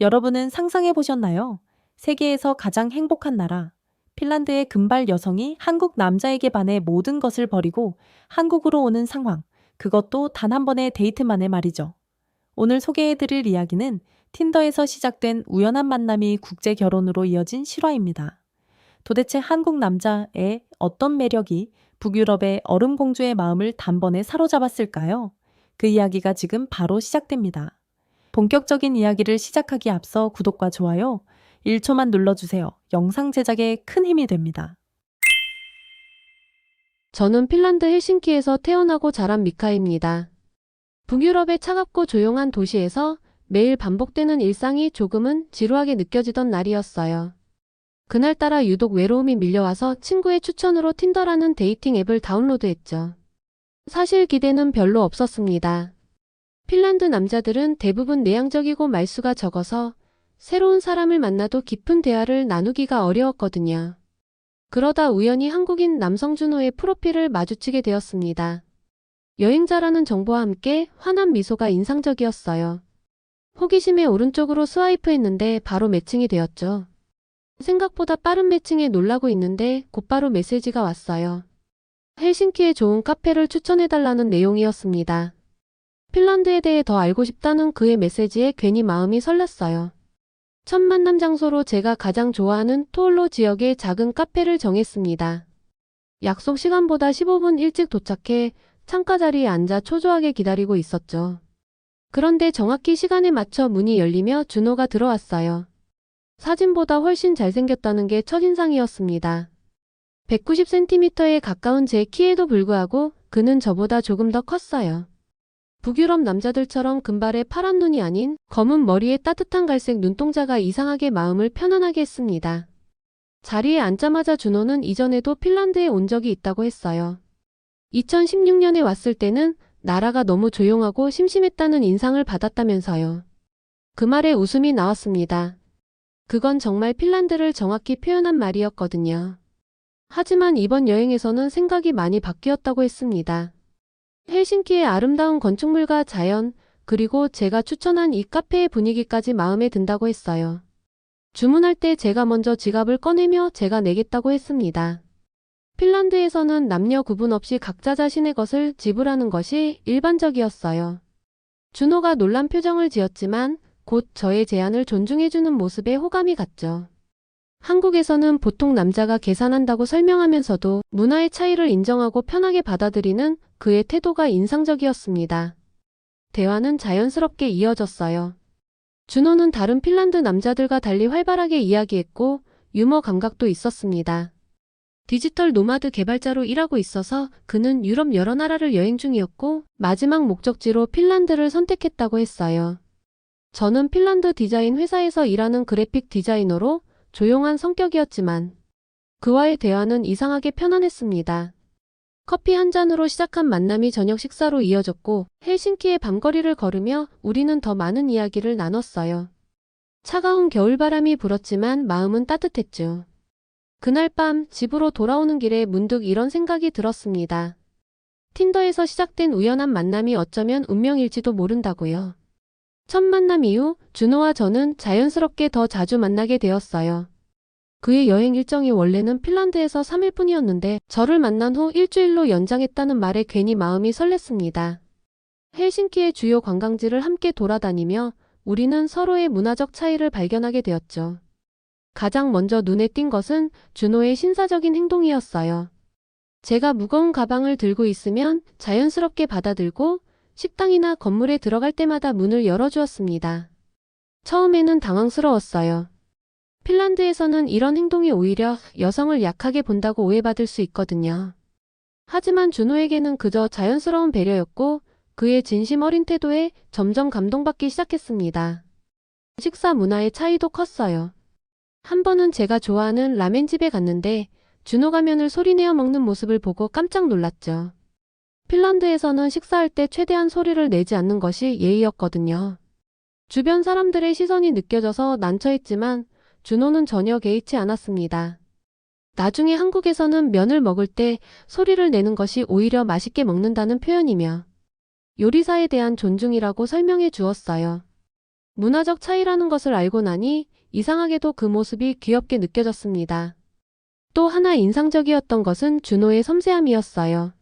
여러분은 상상해 보셨나요? 세계에서 가장 행복한 나라. 핀란드의 금발 여성이 한국 남자에게 반해 모든 것을 버리고 한국으로 오는 상황. 그것도 단 한 번의 데이트 만에 말이죠. 오늘 소개해 드릴 이야기는 틴더에서 시작된 우연한 만남이 국제 결혼으로 이어진 실화입니다. 도대체 한국 남자의 어떤 매력이 북유럽의 얼음공주의 마음을 단번에 사로잡았을까요? 그 이야기가 지금 바로 시작됩니다. 본격적인 이야기를 시작하기 앞서 구독과 좋아요 1초만 눌러주세요. 영상 제작에 큰 힘이 됩니다. 저는 핀란드 헬싱키에서 태어나고 자란 미카입니다. 북유럽의 차갑고 조용한 도시에서 매일 반복되는 일상이 조금은 지루하게 느껴지던 날이었어요. 그날따라 유독 외로움이 밀려와서 친구의 추천으로 틴더라는 데이팅 앱을 다운로드했죠. 사실 기대는 별로 없었습니다. 핀란드 남자들은 대부분 내향적이고 말수가 적어서 새로운 사람을 만나도 깊은 대화를 나누기가 어려웠거든요. 그러다 우연히 한국인 남성 준호의 프로필을 마주치게 되었습니다. 여행자라는 정보와 함께 환한 미소가 인상적이었어요. 호기심에 오른쪽으로 스와이프했는데 바로 매칭이 되었죠. 생각보다 빠른 매칭에 놀라고 있는데 곧바로 메시지가 왔어요. 헬싱키에 좋은 카페를 추천해달라는 내용이었습니다. 핀란드에 대해 더 알고 싶다는 그의 메시지에 괜히 마음이 설렜어요. 첫 만남 장소로 제가 가장 좋아하는 토올로 지역의 작은 카페를 정했습니다. 약속 시간보다 15분 일찍 도착해 창가 자리에 앉아 초조하게 기다리고 있었죠. 그런데 정확히 시간에 맞춰 문이 열리며 준호가 들어왔어요. 사진보다 훨씬 잘생겼다는 게 첫인상이었습니다. 190cm에 가까운 제 키에도 불구하고 그는 저보다 조금 더 컸어요. 북유럽 남자들처럼 금발의 파란 눈이 아닌 검은 머리에 따뜻한 갈색 눈동자가 이상하게 마음을 편안하게 했습니다. 자리에 앉자마자 준호는 이전에도 핀란드에 온 적이 있다고 했어요. 2016년에 왔을 때는 나라가 너무 조용하고 심심했다는 인상을 받았다면서요. 그 말에 웃음이 나왔습니다. 그건 정말 핀란드를 정확히 표현한 말이었거든요. 하지만 이번 여행에서는 생각이 많이 바뀌었다고 했습니다. 헬싱키의 아름다운 건축물과 자연, 그리고 제가 추천한 이 카페의 분위기까지 마음에 든다고 했어요. 주문할 때 제가 먼저 지갑을 꺼내며 제가 내겠다고 했습니다. 핀란드에서는 남녀 구분 없이 각자 자신의 것을 지불하는 것이 일반적이었어요. 준호가 놀란 표정을 지었지만 곧 저의 제안을 존중해주는 모습에 호감이 갔죠. 한국에서는 보통 남자가 계산한다고 설명하면서도 문화의 차이를 인정하고 편하게 받아들이는 그의 태도가 인상적이었습니다. 대화는 자연스럽게 이어졌어요. 준호는 다른 핀란드 남자들과 달리 활발하게 이야기했고 유머 감각도 있었습니다. 디지털 노마드 개발자로 일하고 있어서 그는 유럽 여러 나라를 여행 중이었고 마지막 목적지로 핀란드를 선택했다고 했어요. 저는 핀란드 디자인 회사에서 일하는 그래픽 디자이너로 조용한 성격이었지만 그와의 대화는 이상하게 편안했습니다. 커피 한 잔으로 시작한 만남이 저녁 식사로 이어졌고 헬싱키의 밤거리를 걸으며 우리는 더 많은 이야기를 나눴어요. 차가운 겨울바람이 불었지만 마음은 따뜻했죠. 그날 밤 집으로 돌아오는 길에 문득 이런 생각이 들었습니다. 틴더에서 시작된 우연한 만남이 어쩌면 운명일지도 모른다고요. 첫 만남 이후 준호와 저는 자연스럽게 더 자주 만나게 되었어요. 그의 여행 일정이 원래는 핀란드에서 3일 뿐이었는데 저를 만난 후 일주일로 연장했다는 말에 괜히 마음이 설렜습니다. 헬싱키의 주요 관광지를 함께 돌아다니며 우리는 서로의 문화적 차이를 발견하게 되었죠. 가장 먼저 눈에 띈 것은 준호의 신사적인 행동이었어요. 제가 무거운 가방을 들고 있으면 자연스럽게 받아들고 식당이나 건물에 들어갈 때마다 문을 열어주었습니다. 처음에는 당황스러웠어요. 핀란드에서는 이런 행동이 오히려 여성을 약하게 본다고 오해받을 수 있거든요. 하지만 준호에게는 그저 자연스러운 배려였고 그의 진심 어린 태도에 점점 감동받기 시작했습니다. 식사 문화의 차이도 컸어요. 한 번은 제가 좋아하는 라멘집에 갔는데 준호가 면을 소리내어 먹는 모습을 보고 깜짝 놀랐죠. 핀란드에서는 식사할 때 최대한 소리를 내지 않는 것이 예의였거든요. 주변 사람들의 시선이 느껴져서 난처했지만 준호는 전혀 개의치 않았습니다. 나중에 한국에서는 면을 먹을 때 소리를 내는 것이 오히려 맛있게 먹는다는 표현이며 요리사에 대한 존중이라고 설명해 주었어요. 문화적 차이라는 것을 알고 나니 이상하게도 그 모습이 귀엽게 느껴졌습니다. 또 하나 인상적이었던 것은 준호의 섬세함이었어요.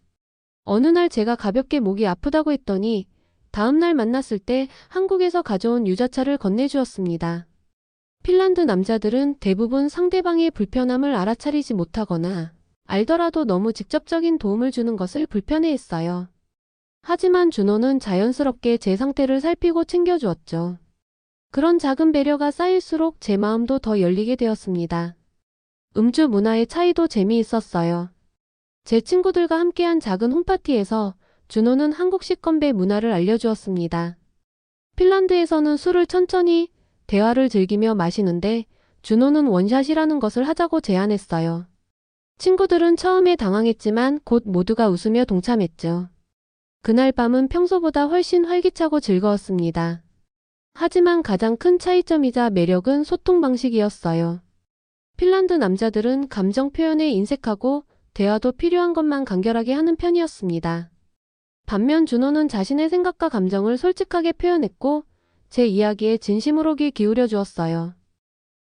어느 날 제가 가볍게 목이 아프다고 했더니 다음날 만났을 때 한국에서 가져온 유자차를 건네주었습니다. 핀란드 남자들은 대부분 상대방의 불편함을 알아차리지 못하거나 알더라도 너무 직접적인 도움을 주는 것을 불편해했어요. 하지만 준호는 자연스럽게 제 상태를 살피고 챙겨주었죠. 그런 작은 배려가 쌓일수록 제 마음도 더 열리게 되었습니다. 음주 문화의 차이도 재미있었어요. 제 친구들과 함께한 작은 홈파티에서 준호는 한국식 건배 문화를 알려주었습니다. 핀란드에서는 술을 천천히 대화를 즐기며 마시는데 준호는 원샷이라는 것을 하자고 제안했어요. 친구들은 처음에 당황했지만 곧 모두가 웃으며 동참했죠. 그날 밤은 평소보다 훨씬 활기차고 즐거웠습니다. 하지만 가장 큰 차이점이자 매력은 소통 방식이었어요. 핀란드 남자들은 감정 표현에 인색하고 대화도 필요한 것만 간결하게 하는 편이었습니다. 반면 준호는 자신의 생각과 감정을 솔직하게 표현했고 제 이야기에 진심으로 귀 기울여 주었어요.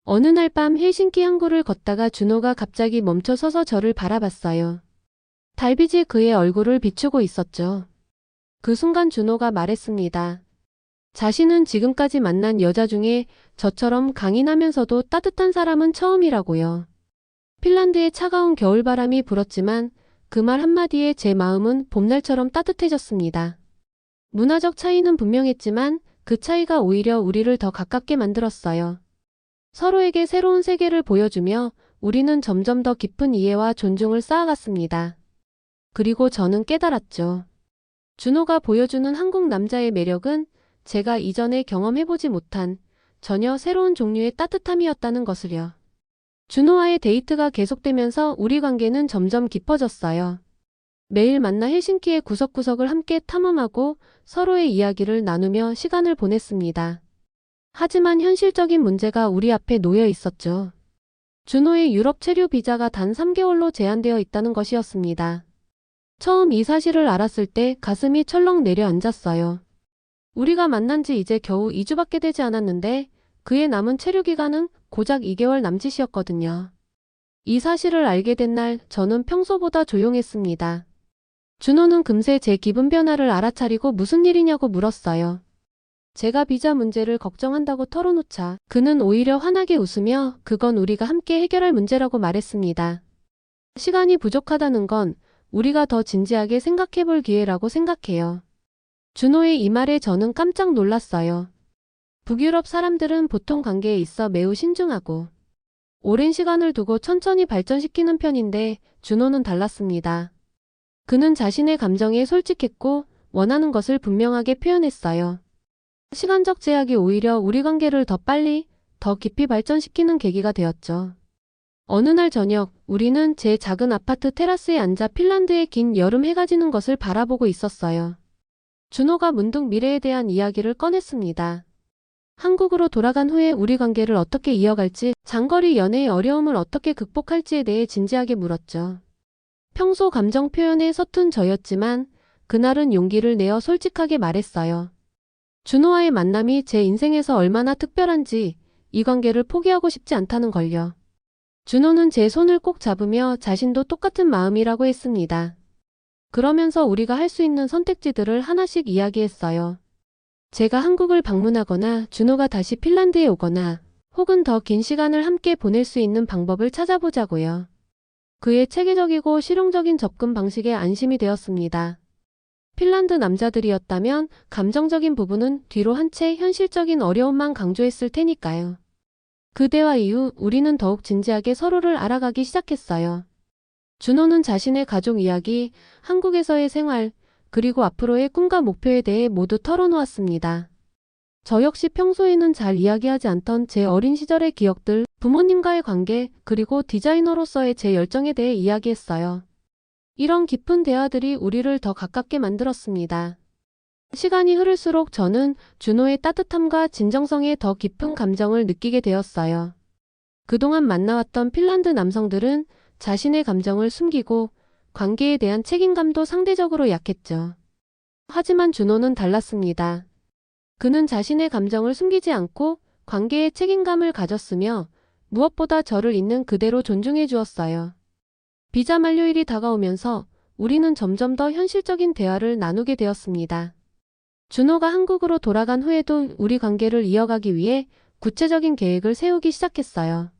어느 날 밤 헬싱키 항구를 걷다가 준호가 갑자기 멈춰 서서 저를 바라봤어요. 달빛이 그의 얼굴을 비추고 있었죠. 그 순간 준호가 말했습니다. 자신은 지금까지 만난 여자 중에 저처럼 강인하면서도 따뜻한 사람은 처음이라고요. 핀란드의 차가운 겨울바람이 불었지만 그 말 한마디에 제 마음은 봄날처럼 따뜻해졌습니다. 문화적 차이는 분명했지만 그 차이가 오히려 우리를 더 가깝게 만들었어요. 서로에게 새로운 세계를 보여주며 우리는 점점 더 깊은 이해와 존중을 쌓아갔습니다. 그리고 저는 깨달았죠. 준호가 보여주는 한국 남자의 매력은 제가 이전에 경험해보지 못한 전혀 새로운 종류의 따뜻함이었다는 것을요. 준호와의 데이트가 계속되면서 우리 관계는 점점 깊어졌어요. 매일 만나 헬싱키의 구석구석을 함께 탐험하고 서로의 이야기를 나누며 시간을 보냈습니다. 하지만 현실적인 문제가 우리 앞에 놓여 있었죠. 준호의 유럽 체류 비자가 단 3개월로 제한되어 있다는 것이었습니다. 처음 이 사실을 알았을 때 가슴이 철렁 내려앉았어요. 우리가 만난 지 이제 겨우 2주밖에 되지 않았는데 그의 남은 체류 기간은 고작 2개월 남짓이었거든요. 이 사실을 알게 된 날 저는 평소보다 조용했습니다. 준호는 금세 제 기분 변화를 알아차리고 무슨 일이냐고 물었어요. 제가 비자 문제를 걱정한다고 털어놓자 그는 오히려 환하게 웃으며 그건 우리가 함께 해결할 문제라고 말했습니다. 시간이 부족하다는 건 우리가 더 진지하게 생각해 볼 기회라고 생각해요. 준호의 이 말에 저는 깜짝 놀랐어요. 북유럽 사람들은 보통 관계에 있어 매우 신중하고 오랜 시간을 두고 천천히 발전시키는 편인데 준호는 달랐습니다. 그는 자신의 감정에 솔직했고 원하는 것을 분명하게 표현했어요. 시간적 제약이 오히려 우리 관계를 더 빨리, 더 깊이 발전시키는 계기가 되었죠. 어느 날 저녁, 우리는 제 작은 아파트 테라스에 앉아 핀란드의 긴 여름 해가 지는 것을 바라보고 있었어요. 준호가 문득 미래에 대한 이야기를 꺼냈습니다. 한국으로 돌아간 후에 우리 관계를 어떻게 이어갈지, 장거리 연애의 어려움을 어떻게 극복할지에 대해 진지하게 물었죠. 평소 감정 표현에 서툰 저였지만, 그날은 용기를 내어 솔직하게 말했어요. 준호와의 만남이 제 인생에서 얼마나 특별한지 이 관계를 포기하고 싶지 않다는 걸요. 준호는 제 손을 꼭 잡으며 자신도 똑같은 마음이라고 했습니다. 그러면서 우리가 할 수 있는 선택지들을 하나씩 이야기했어요. 제가 한국을 방문하거나 준호가 다시 핀란드에 오거나 혹은 더 긴 시간을 함께 보낼 수 있는 방법을 찾아보자고요. 그의 체계적이고 실용적인 접근 방식에 안심이 되었습니다. 핀란드 남자들이었다면 감정적인 부분은 뒤로 한 채 현실적인 어려움만 강조했을 테니까요. 그 대화 이후 우리는 더욱 진지하게 서로를 알아가기 시작했어요. 준호는 자신의 가족 이야기, 한국에서의 생활, 그리고 앞으로의 꿈과 목표에 대해 모두 털어놓았습니다. 저 역시 평소에는 잘 이야기하지 않던 제 어린 시절의 기억들, 부모님과의 관계, 그리고 디자이너로서의 제 열정에 대해 이야기했어요. 이런 깊은 대화들이 우리를 더 가깝게 만들었습니다. 시간이 흐를수록 저는 준호의 따뜻함과 진정성에 더 깊은 감정을 느끼게 되었어요. 그동안 만나왔던 핀란드 남성들은 자신의 감정을 숨기고 관계에 대한 책임감도 상대적으로 약했죠. 하지만 준호는 달랐습니다. 그는 자신의 감정을 숨기지 않고 관계에 책임감을 가졌으며 무엇보다 저를 있는 그대로 존중해 주었어요. 비자 만료일이 다가오면서 우리는 점점 더 현실적인 대화를 나누게 되었습니다. 준호가 한국으로 돌아간 후에도 우리 관계를 이어가기 위해 구체적인 계획을 세우기 시작했어요.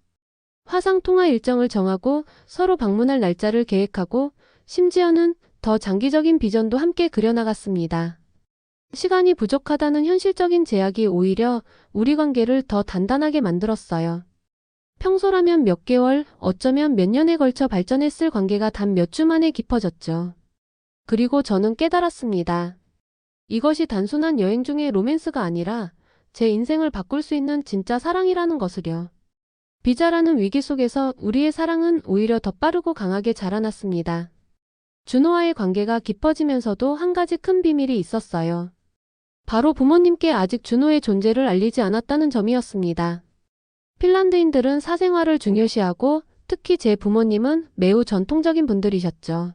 화상 통화 일정을 정하고 서로 방문할 날짜를 계획하고 심지어는 더 장기적인 비전도 함께 그려나갔습니다. 시간이 부족하다는 현실적인 제약이 오히려 우리 관계를 더 단단하게 만들었어요. 평소라면 몇 개월, 어쩌면 몇 년에 걸쳐 발전했을 관계가 단 몇 주 만에 깊어졌죠. 그리고 저는 깨달았습니다. 이것이 단순한 여행 중의 로맨스가 아니라 제 인생을 바꿀 수 있는 진짜 사랑이라는 것을요. 비자라는 위기 속에서 우리의 사랑은 오히려 더 빠르고 강하게 자라났습니다. 준호와의 관계가 깊어지면서도 한 가지 큰 비밀이 있었어요. 바로 부모님께 아직 준호의 존재를 알리지 않았다는 점이었습니다. 핀란드인들은 사생활을 중요시하고 특히 제 부모님은 매우 전통적인 분들이셨죠.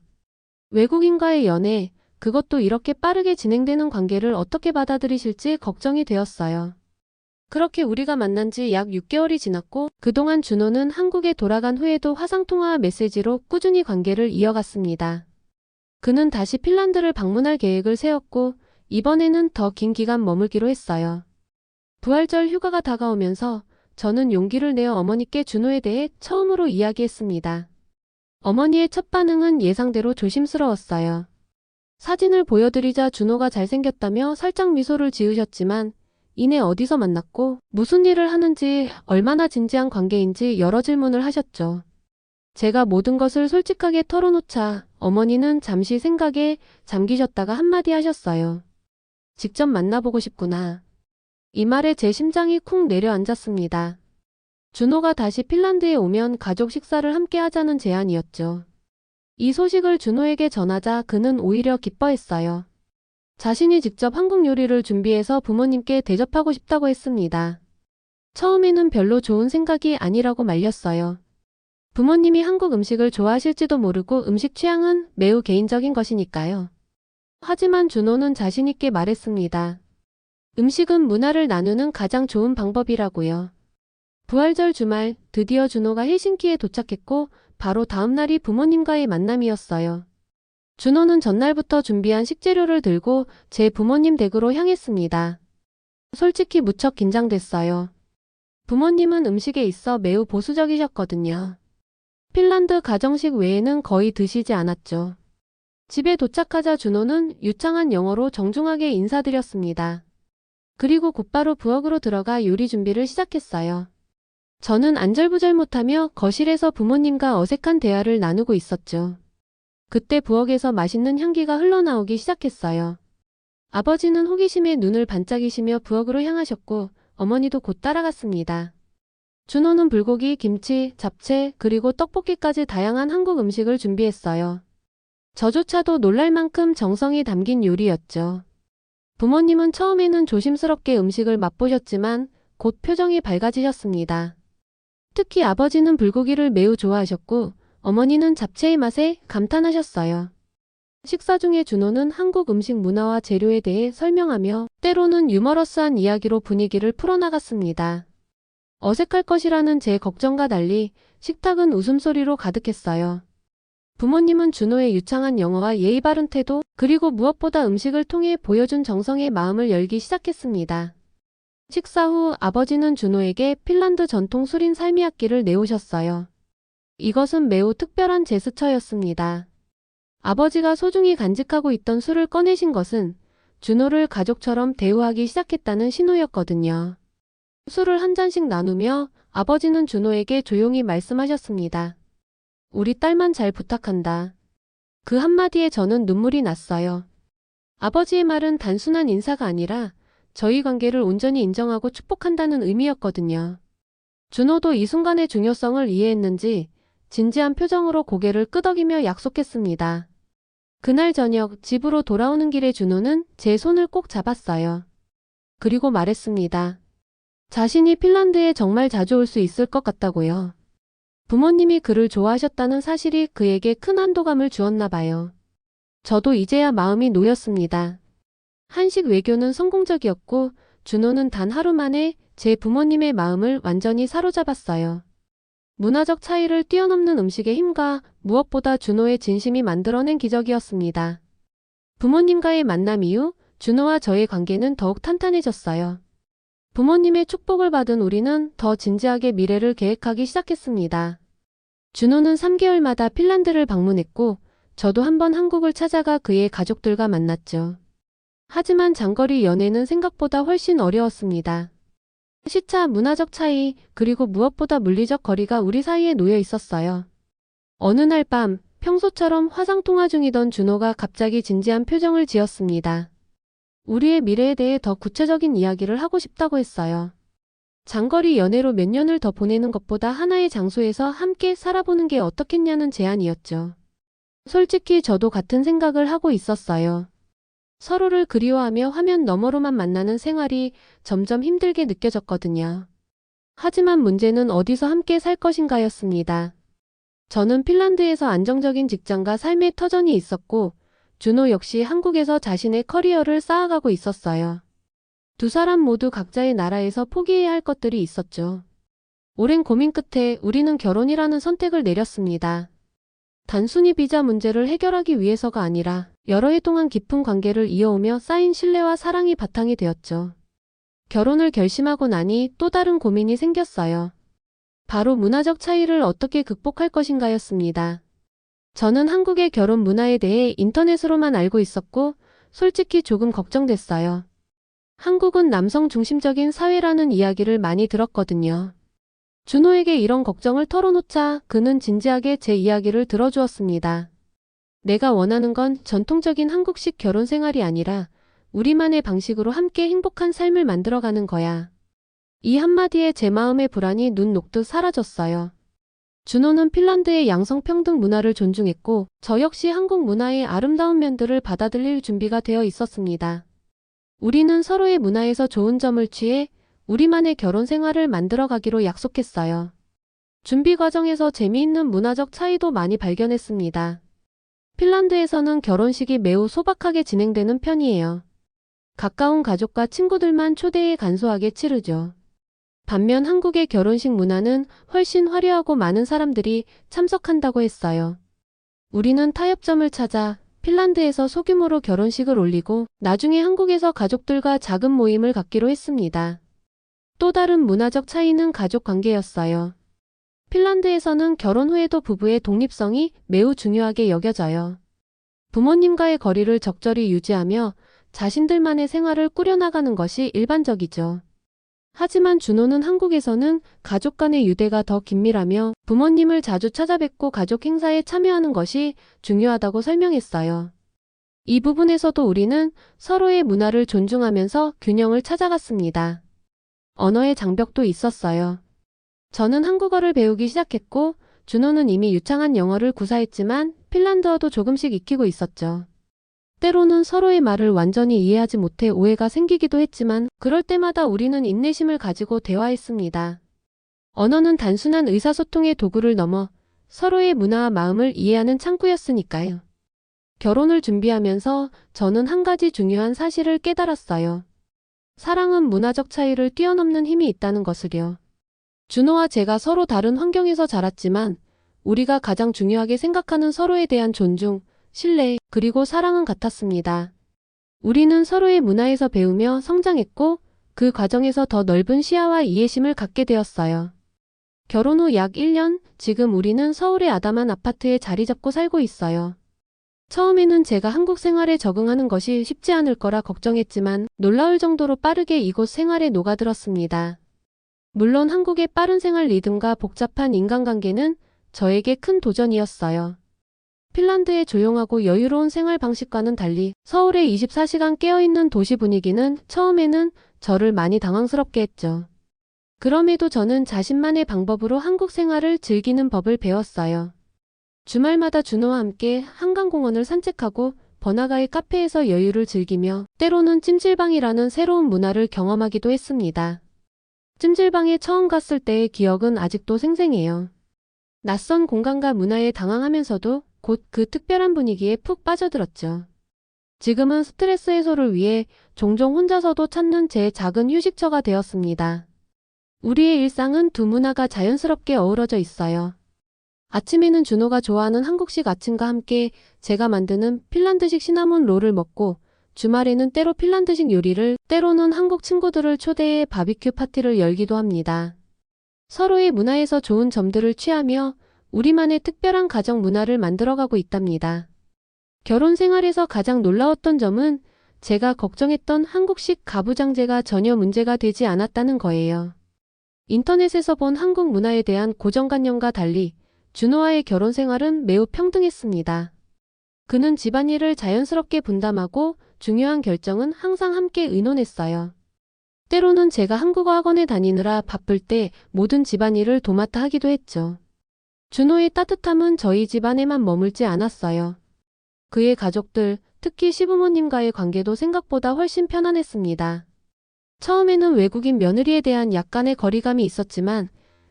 외국인과의 연애, 그것도 이렇게 빠르게 진행되는 관계를 어떻게 받아들이실지 걱정이 되었어요. 그렇게 우리가 만난 지 약 6개월이 지났고 그동안 준호는 한국에 돌아간 후에도 화상통화 메시지로 꾸준히 관계를 이어갔습니다. 그는 다시 핀란드를 방문할 계획을 세웠고 이번에는 더 긴 기간 머물기로 했어요. 부활절 휴가가 다가오면서 저는 용기를 내어 어머니께 준호에 대해 처음으로 이야기했습니다. 어머니의 첫 반응은 예상대로 조심스러웠어요. 사진을 보여드리자 준호가 잘생겼다며 살짝 미소를 지으셨지만 이내 어디서 만났고 무슨 일을 하는지 얼마나 진지한 관계인지 여러 질문을 하셨죠. 제가 모든 것을 솔직하게 털어놓자 어머니는 잠시 생각에 잠기셨다가 한마디 하셨어요. 직접 만나보고 싶구나. 이 말에 제 심장이 쿵 내려앉았습니다. 준호가 다시 핀란드에 오면 가족 식사를 함께 하자는 제안이었죠. 이 소식을 준호에게 전하자 그는 오히려 기뻐했어요. 자신이 직접 한국 요리를 준비해서 부모님께 대접하고 싶다고 했습니다. 처음에는 별로 좋은 생각이 아니라고 말렸어요. 부모님이 한국 음식을 좋아하실지도 모르고 음식 취향은 매우 개인적인 것이니까요. 하지만 준호는 자신있게 말했습니다. 음식은 문화를 나누는 가장 좋은 방법이라고요. 부활절 주말 드디어 준호가 헬싱키에 도착했고 바로 다음 날이 부모님과의 만남이었어요. 준호는 전날부터 준비한 식재료를 들고 제 부모님 댁으로 향했습니다. 솔직히 무척 긴장됐어요. 부모님은 음식에 있어 매우 보수적이셨거든요. 핀란드 가정식 외에는 거의 드시지 않았죠. 집에 도착하자 준호는 유창한 영어로 정중하게 인사드렸습니다. 그리고 곧바로 부엌으로 들어가 요리 준비를 시작했어요. 저는 안절부절 못하며 거실에서 부모님과 어색한 대화를 나누고 있었죠. 그때 부엌에서 맛있는 향기가 흘러나오기 시작했어요. 아버지는 호기심에 눈을 반짝이시며 부엌으로 향하셨고 어머니도 곧 따라갔습니다. 준호는 불고기, 김치, 잡채, 그리고 떡볶이까지 다양한 한국 음식을 준비했어요. 저조차도 놀랄 만큼 정성이 담긴 요리였죠. 부모님은 처음에는 조심스럽게 음식을 맛보셨지만 곧 표정이 밝아지셨습니다. 특히 아버지는 불고기를 매우 좋아하셨고 어머니는 잡채의 맛에 감탄하셨어요. 식사 중에 준호는 한국 음식 문화와 재료에 대해 설명하며 때로는 유머러스한 이야기로 분위기를 풀어나갔습니다. 어색할 것이라는 제 걱정과 달리 식탁은 웃음소리로 가득했어요. 부모님은 준호의 유창한 영어와 예의 바른 태도, 그리고 무엇보다 음식을 통해 보여준 정성의 마음을 열기 시작했습니다. 식사 후 아버지는 준호에게 핀란드 전통 술인 살미악기를 내오셨어요. 이것은 매우 특별한 제스처였습니다. 아버지가 소중히 간직하고 있던 술을 꺼내신 것은 준호를 가족처럼 대우하기 시작했다는 신호였거든요. 술을 한 잔씩 나누며 아버지는 준호에게 조용히 말씀하셨습니다. 우리 딸만 잘 부탁한다. 그 한마디에 저는 눈물이 났어요. 아버지의 말은 단순한 인사가 아니라 저희 관계를 온전히 인정하고 축복한다는 의미였거든요. 준호도 이 순간의 중요성을 이해했는지 진지한 표정으로 고개를 끄덕이며 약속했습니다. 그날 저녁 집으로 돌아오는 길에 준호는 제 손을 꼭 잡았어요. 그리고 말했습니다. 자신이 핀란드에 정말 자주 올 수 있을 것 같다고요. 부모님이 그를 좋아하셨다는 사실이 그에게 큰 안도감을 주었나 봐요. 저도 이제야 마음이 놓였습니다. 한식 외교는 성공적이었고 준호는 단 하루 만에 제 부모님의 마음을 완전히 사로잡았어요. 문화적 차이를 뛰어넘는 음식의 힘과 무엇보다 준호의 진심이 만들어낸 기적이었습니다. 부모님과의 만남 이후 준호와 저의 관계는 더욱 탄탄해졌어요. 부모님의 축복을 받은 우리는 더 진지하게 미래를 계획하기 시작했습니다. 준호는 3개월마다 핀란드를 방문했고, 저도 한번 한국을 찾아가 그의 가족들과 만났죠. 하지만 장거리 연애는 생각보다 훨씬 어려웠습니다. 시차, 문화적 차이, 그리고 무엇보다 물리적 거리가 우리 사이에 놓여 있었어요. 어느 날 밤, 평소처럼 화상통화 중이던 준호가 갑자기 진지한 표정을 지었습니다. 우리의 미래에 대해 더 구체적인 이야기를 하고 싶다고 했어요. 장거리 연애로 몇 년을 더 보내는 것보다 하나의 장소에서 함께 살아보는 게 어떻겠냐는 제안이었죠. 솔직히 저도 같은 생각을 하고 있었어요. 서로를 그리워하며 화면 너머로만 만나는 생활이 점점 힘들게 느껴졌거든요. 하지만 문제는 어디서 함께 살 것인가였습니다. 저는 핀란드에서 안정적인 직장과 삶의 터전이 있었고, 준호 역시 한국에서 자신의 커리어를 쌓아가고 있었어요. 두 사람 모두 각자의 나라에서 포기해야 할 것들이 있었죠. 오랜 고민 끝에 우리는 결혼이라는 선택을 내렸습니다. 단순히 비자 문제를 해결하기 위해서가 아니라 여러 해 동안 깊은 관계를 이어오며 쌓인 신뢰와 사랑이 바탕이 되었죠. 결혼을 결심하고 나니 또 다른 고민이 생겼어요. 바로 문화적 차이를 어떻게 극복할 것인가였습니다. 저는 한국의 결혼 문화에 대해 인터넷으로만 알고 있었고, 솔직히 조금 걱정됐어요. 한국은 남성 중심적인 사회라는 이야기를 많이 들었거든요. 준호에게 이런 걱정을 털어놓자 그는 진지하게 제 이야기를 들어주었습니다. 내가 원하는 건 전통적인 한국식 결혼 생활이 아니라 우리만의 방식으로 함께 행복한 삶을 만들어가는 거야. 이 한마디에 제 마음의 불안이 눈 녹듯 사라졌어요. 준호는 핀란드의 양성평등 문화를 존중했고 저 역시 한국 문화의 아름다운 면들을 받아들일 준비가 되어 있었습니다. 우리는 서로의 문화에서 좋은 점을 취해 우리만의 결혼 생활을 만들어가기로 약속했어요. 준비 과정에서 재미있는 문화적 차이도 많이 발견했습니다. 핀란드에서는 결혼식이 매우 소박하게 진행되는 편이에요. 가까운 가족과 친구들만 초대해 간소하게 치르죠. 반면 한국의 결혼식 문화는 훨씬 화려하고 많은 사람들이 참석한다고 했어요. 우리는 타협점을 찾아 핀란드에서 소규모로 결혼식을 올리고 나중에 한국에서 가족들과 작은 모임을 갖기로 했습니다. 또 다른 문화적 차이는 가족 관계였어요. 핀란드에서는 결혼 후에도 부부의 독립성이 매우 중요하게 여겨져요. 부모님과의 거리를 적절히 유지하며 자신들만의 생활을 꾸려나가는 것이 일반적이죠. 하지만 준호는 한국에서는 가족 간의 유대가 더 긴밀하며 부모님을 자주 찾아뵙고 가족 행사에 참여하는 것이 중요하다고 설명했어요. 이 부분에서도 우리는 서로의 문화를 존중하면서 균형을 찾아갔습니다. 언어의 장벽도 있었어요. 저는 한국어를 배우기 시작했고 준호는 이미 유창한 영어를 구사했지만 핀란드어도 조금씩 익히고 있었죠. 때로는 서로의 말을 완전히 이해하지 못해 오해가 생기기도 했지만 그럴 때마다 우리는 인내심을 가지고 대화했습니다. 언어는 단순한 의사소통의 도구를 넘어 서로의 문화와 마음을 이해하는 창구였으니까요. 결혼을 준비하면서 저는 한 가지 중요한 사실을 깨달았어요. 사랑은 문화적 차이를 뛰어넘는 힘이 있다는 것을요. 준호와 제가 서로 다른 환경에서 자랐지만 우리가 가장 중요하게 생각하는 서로에 대한 존중, 신뢰, 그리고 사랑은 같았습니다. 우리는 서로의 문화에서 배우며 성장했고 그 과정에서 더 넓은 시야와 이해심을 갖게 되었어요. 결혼 후 약 1년, 지금 우리는 서울의 아담한 아파트에 자리 잡고 살고 있어요. 처음에는 제가 한국 생활에 적응하는 것이 쉽지 않을 거라 걱정했지만 놀라울 정도로 빠르게 이곳 생활에 녹아들었습니다. 물론 한국의 빠른 생활 리듬과 복잡한 인간관계는 저에게 큰 도전이었어요. 핀란드의 조용하고 여유로운 생활 방식과는 달리 서울의 24시간 깨어있는 도시 분위기는 처음에는 저를 많이 당황스럽게 했죠. 그럼에도 저는 자신만의 방법으로 한국 생활을 즐기는 법을 배웠어요. 주말마다 준호와 함께 한강공원을 산책하고 번화가의 카페에서 여유를 즐기며 때로는 찜질방이라는 새로운 문화를 경험하기도 했습니다. 찜질방에 처음 갔을 때의 기억은 아직도 생생해요. 낯선 공간과 문화에 당황하면서도 곧 그 특별한 분위기에 푹 빠져들었죠. 지금은 스트레스 해소를 위해 종종 혼자서도 찾는 제 작은 휴식처가 되었습니다. 우리의 일상은 두 문화가 자연스럽게 어우러져 있어요. 아침에는 준호가 좋아하는 한국식 아침과 함께 제가 만드는 핀란드식 시나몬 롤을 먹고 주말에는 때로 핀란드식 요리를 때로는 한국 친구들을 초대해 바비큐 파티를 열기도 합니다. 서로의 문화에서 좋은 점들을 취하며 우리만의 특별한 가정 문화를 만들어가고 있답니다. 결혼 생활에서 가장 놀라웠던 점은 제가 걱정했던 한국식 가부장제가 전혀 문제가 되지 않았다는 거예요. 인터넷에서 본 한국 문화에 대한 고정관념과 달리 준호와의 결혼 생활은 매우 평등했습니다. 그는 집안일을 자연스럽게 분담하고 중요한 결정은 항상 함께 의논했어요. 때로는 제가 한국어 학원에 다니느라 바쁠 때 모든 집안일을 도맡아 하기도 했죠. 준호의 따뜻함은 저희 집안에만 머물지 않았어요. 그의 가족들, 특히 시부모님과의 관계도 생각보다 훨씬 편안했습니다. 처음에는 외국인 며느리에 대한 약간의 거리감이 있었지만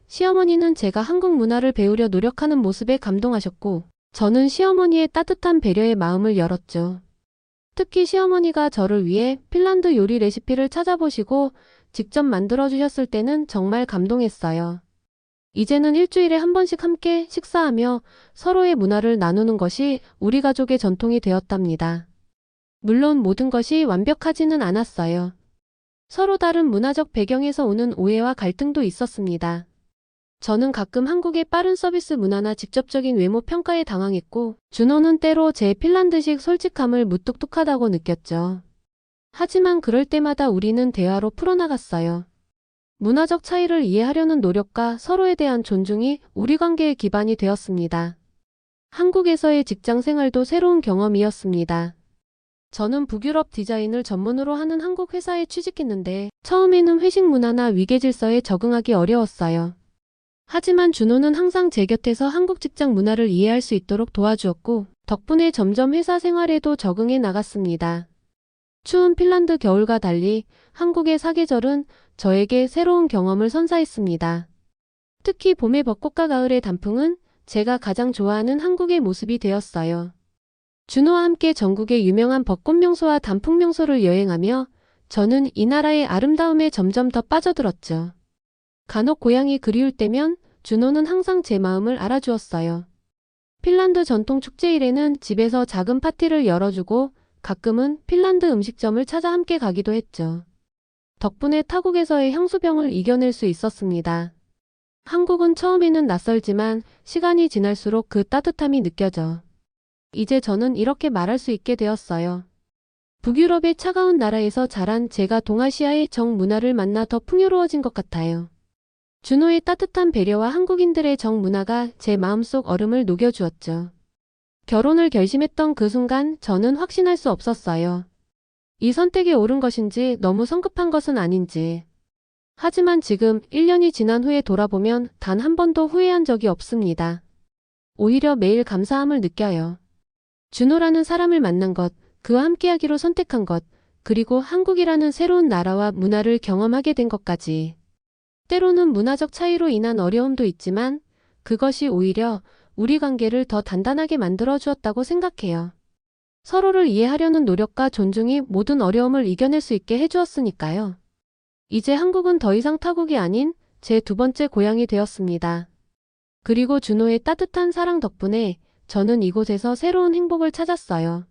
시어머니는 제가 한국 문화를 배우려 노력하는 모습에 감동하셨고 저는 시어머니의 따뜻한 배려의 마음을 열었죠. 특히 시어머니가 저를 위해 핀란드 요리 레시피를 찾아보시고 직접 만들어 주셨을 때는 정말 감동했어요. 이제는 일주일에 한 번씩 함께 식사하며 서로의 문화를 나누는 것이 우리 가족의 전통이 되었답니다. 물론 모든 것이 완벽하지는 않았어요. 서로 다른 문화적 배경에서 오는 오해와 갈등도 있었습니다. 저는 가끔 한국의 빠른 서비스 문화나 직접적인 외모 평가에 당황했고, 준호는 때로 제 핀란드식 솔직함을 무뚝뚝하다고 느꼈죠. 하지만 그럴 때마다 우리는 대화로 풀어나갔어요. 문화적 차이를 이해하려는 노력과 서로에 대한 존중이 우리 관계의 기반이 되었습니다. 한국에서의 직장 생활도 새로운 경험이었습니다. 저는 북유럽 디자인을 전문으로 하는 한국 회사에 취직했는데 처음에는 회식 문화나 위계 질서에 적응하기 어려웠어요. 하지만 준호는 항상 제 곁에서 한국 직장 문화를 이해할 수 있도록 도와주었고 덕분에 점점 회사 생활에도 적응해 나갔습니다. 추운 핀란드 겨울과 달리 한국의 사계절은 저에게 새로운 경험을 선사했습니다. 특히 봄의 벚꽃과 가을의 단풍은 제가 가장 좋아하는 한국의 모습이 되었어요. 준호와 함께 전국의 유명한 벚꽃 명소와 단풍 명소를 여행하며 저는 이 나라의 아름다움에 점점 더 빠져들었죠. 간혹 고향이 그리울 때면 준호는 항상 제 마음을 알아주었어요. 핀란드 전통 축제일에는 집에서 작은 파티를 열어주고 가끔은 핀란드 음식점을 찾아 함께 가기도 했죠. 덕분에 타국에서의 향수병을 이겨낼 수 있었습니다. 한국은 처음에는 낯설지만 시간이 지날수록 그 따뜻함이 느껴져. 이제 저는 이렇게 말할 수 있게 되었어요. 북유럽의 차가운 나라에서 자란 제가 동아시아의 정문화를 만나 더 풍요로워진 것 같아요. 준호의 따뜻한 배려와 한국인들의 정문화가 제 마음속 얼음을 녹여주었죠. 결혼을 결심했던 그 순간 저는 확신할 수 없었어요. 이 선택이 옳은 것인지 너무 성급한 것은 아닌지. 하지만 지금 1년이 지난 후에 돌아보면 단 한 번도 후회한 적이 없습니다. 오히려 매일 감사함을 느껴요. 준호라는 사람을 만난 것, 그와 함께하기로 선택한 것, 그리고 한국이라는 새로운 나라와 문화를 경험하게 된 것까지. 때로는 문화적 차이로 인한 어려움도 있지만 그것이 오히려 우리 관계를 더 단단하게 만들어 주었다고 생각해요. 서로를 이해하려는 노력과 존중이 모든 어려움을 이겨낼 수 있게 해주었으니까요. 이제 한국은 더 이상 타국이 아닌 제 두 번째 고향이 되었습니다. 그리고 준호의 따뜻한 사랑 덕분에 저는 이곳에서 새로운 행복을 찾았어요.